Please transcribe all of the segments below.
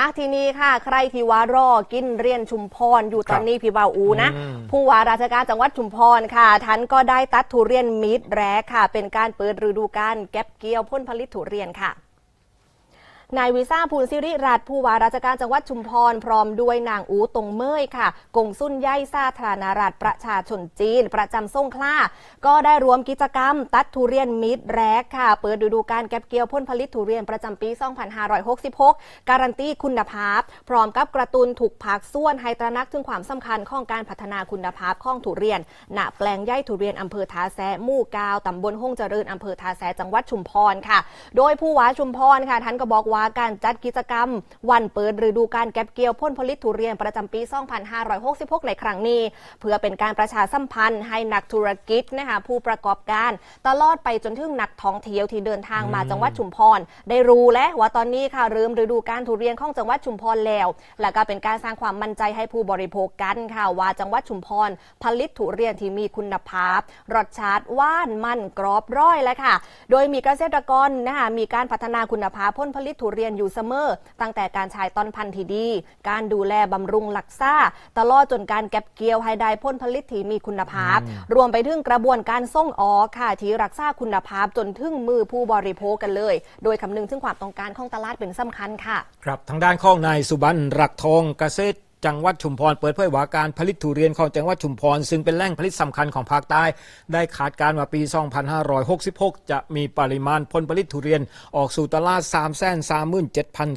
อะทีนี้ค่ะ ใครที่ว่ารอกินเรียนชุมพรอยู่ตอนนี้พี่บ่าวอูนะ อืม ผู้ว่าราชการจังหวัดชุมพรค่ะท่านก็ได้ตัดทุเรียนมิตรแรกค่ะ เป็นการเปิดฤดูกาลเก็บเกี่ยวผลผลิตทุเรียนค่ะ นายวิซ่าภูลสิริรัตน์ผู้ว่าราชการจังหวัดชุมพร พร้อมด้วยนางอูตงเมยค่ะ กงสุนย่ายสาธารณรัฐประชาชนจีน ประจำส่งคล้าก็ได้รวมกิจกรรม ตัดทุเรียนมิตรแรกค่ะ เปิดฤดูการเก็บเกี่ยวผลผลิตทุเรียนประจำปี 2566 การันตีคุณภาพ พร้อมกับกระตุนถูกผักส่วนให้ตระหนักถึงความสำคัญของการพัฒนาคุณภาพของทุเรียนณแปลงย่ายทุเรียนอำเภอทาแซหมู่กาวตำบลห้องเจริญอำเภอทาแซจังหวัดชุมพรค่ะ โดยผู้ว่าชุมพรค่ะท่านก็บอกว่าการจัดกิจกรรม วันเปิดฤดูการเก็บเกี่ยวผลผลิตทุเรียนประจำปี 2566 ในครั้งนี้ เพื่อเป็นการประชาสัมพันธ์ให้นักธุรกิจนะคะผู้ประกอบการ ตลอดไปจนถึงนักท่องเที่ยวที่เดินทางมาจังหวัดชุมพร ได้รู้แล้วว่าตอนนี้ค่ะเริ่มฤดูการทุเรียนของจังหวัดชุมพรแล้ว และก็เป็นการสร้างความมั่นใจให้ผู้บริโภคกันค่ะว่าจังหวัดชุมพร ผลิตทุเรียนที่มีคุณภาพรสชาติหว่านมันกรอบร้อยแล้วค่ะ โดยมีเกษตรกรนะคะมีการพัฒนาคุณภาพผลผลิตทุเรียนอยู่เสมอ ตั้งแต่การใช้ต้นพันธุ์ที่ดี การดูแลบำรุงรักษาตลอดจนการเก็บเกี่ยวให้ได้ผลผลิตที่มีคุณภาพ รวมไปถึงกระบวนการส่งออกค่ะที่รักษาคุณภาพจนถึงมือผู้บริโภคกันเลย โดยคำนึงถึงความต้องการของตลาดเป็นสำคัญค่ะ ครับทางด้านของนายสุบันรักทองเกษตร จังหวัดชุมพรเปิดเผยว่าการผลิตทุเรียนของจังหวัดชุมพร ซึ่งเป็นแหล่งผลิตสำคัญของภาคใต้ ได้ขาดการมาปี 2566 จะมีปริมาณผลผลิตทุเรียนออกสู่ตลาด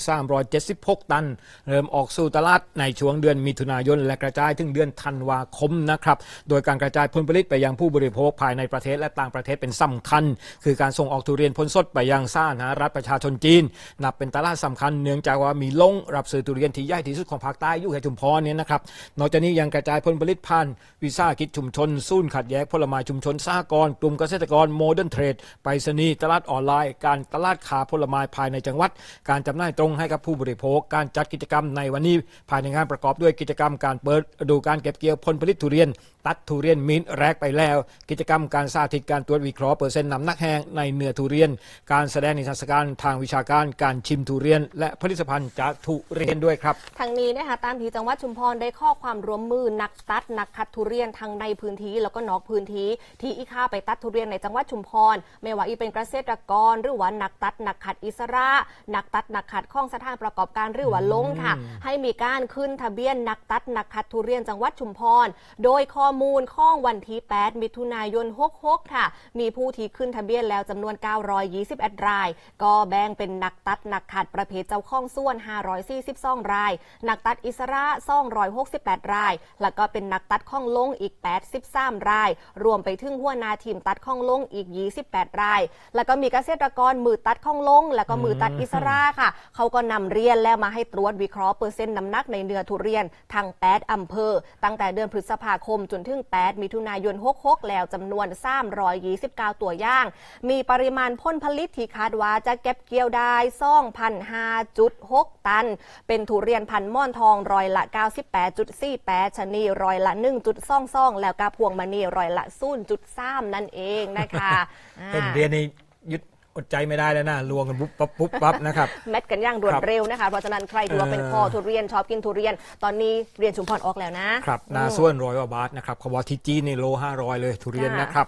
337,376 ตัน เริ่มออกสู่ตลาดในช่วงเดือนมิถุนายน และกระจายถึงเดือนธันวาคมนะครับ โดยการกระจายผลผลิตไปยังผู้บริโภคภายในประเทศและต่างประเทศเป็นสำคัญ คือการส่งออกทุเรียนพ้นสดไปยังสาธารณรัฐประชาชนจีน นับเป็นตลาดสำคัญเนื่องจากว่ามีลงรับซื้อทุเรียนที่ใหญ่ที่สุดของภาคใต้อยู่แห่ชุมพรเนี่ยนะครับ นอกจากนี้ยังกระจายผลผลิตผ่านวิสาหกิจชุมชนศูนขัดแย้งผลไม้ชุมชนสหกรณ์กลุ่มเกษตรกรโมเดิร์นเทรดไปรษณีย์ตลาดออนไลน์ การตลาดขาผลไม้ภายในจังหวัด การจำหน่ายตรงให้กับผู้บริโภค การจัดกิจกรรมในวันนี้ ภายในงานประกอบด้วยกิจกรรมการเปิดดูการเก็บเกี่ยวผลผลิตทุเรียน ตัดทุเรียนมินแรกไปแล้ว กิจกรรมการสาธิตการตรวจวิเคราะห์เปอร์เซ็นต์นำนักแหงในเนื้อทุเรียน การแสดงนิทรรศการทางวิชาการการชิมทุเรียน และผลิตภัณฑ์จากทุเรียนด้วยครับทางนี้นะคะตามที่จังหวัดชุมพรได้ข้อความร่วมมือนักตัดนักคัดทุเรียนทั้งในพื้นที่ แล้วก็นอกพื้นที่ที่อีค่าไปตัดทุเรียนในจังหวัดชุมพรไม่ว่าอีเป็นเกษตรกรหรือว่านักตัดนักขัดอิสระ นักตัดนักขัดข้องสถานประกอบการหรือว่าลงค่ะ ให้มีการขึ้นทะเบียนนักตัดนักขัดทุเรียนจังหวัดชุมพรโดยข้อมูลข้องวันที่ 8 มิถุนายน 66 ค่ะ มีผู้ที่ขึ้นทะเบียนแล้วจำนวน 921 ราย ก็แบ่งเป็นนักตัดนักขัดประเภทเจ้าข้องส่วน 542 ราย นักตัดอิสระ268 ราย แล้วก็เป็นนักตัดข้องลงอีก 83 ราย รวมไปถึงหัวหนาทีมตัดข้องลงอีก 28 ราย แล้วก็มีเกษตรกรมือตัดข้องลง แล้วก็มือตัดอิสระค่ะ เขาก็นำเรียนแล้วมาให้ตรวจวิเคราะห์เปอร์เซ็นต์น้ำหนักในเนื้อทุเรียนทาง8อำเภอ ตั้งแต่เดือนพฤษภาคมจนถึง 8 มิถุนายน 66 แล้วจำนวน 329 ตัวอย่าง มีปริมาณพ่นผลิตที่คาดว่าจะเก็บเกี่ยวได้2,005.6ตัน เป็นทุเรียนพันม่อนทองร้อยละ98.48ชะนีร้อยละ 1.22แล้วก็พวงมณีร้อยละ0.3นั่นเองนะคะอ่าเห็นเรียนนี่ยึดอดใจไม่ได้แล้วนะลวงกันปุ๊บปั๊บปุ๊บปั๊บนะครับแมทกันอย่างรวดครับเร็วนะคะเพราะฉะนั้นใครที่ว่าเป็นเออคอทุเรียนชอบกินทุเรียน ตอนนี้เรียนชุมพรออกแล้วนะครับนาส่วนร้อยกว่าบาทนะครับเขาว่าที่จีนนี่โลห้าร้อยเลยทุเรียนค่ะนะครับ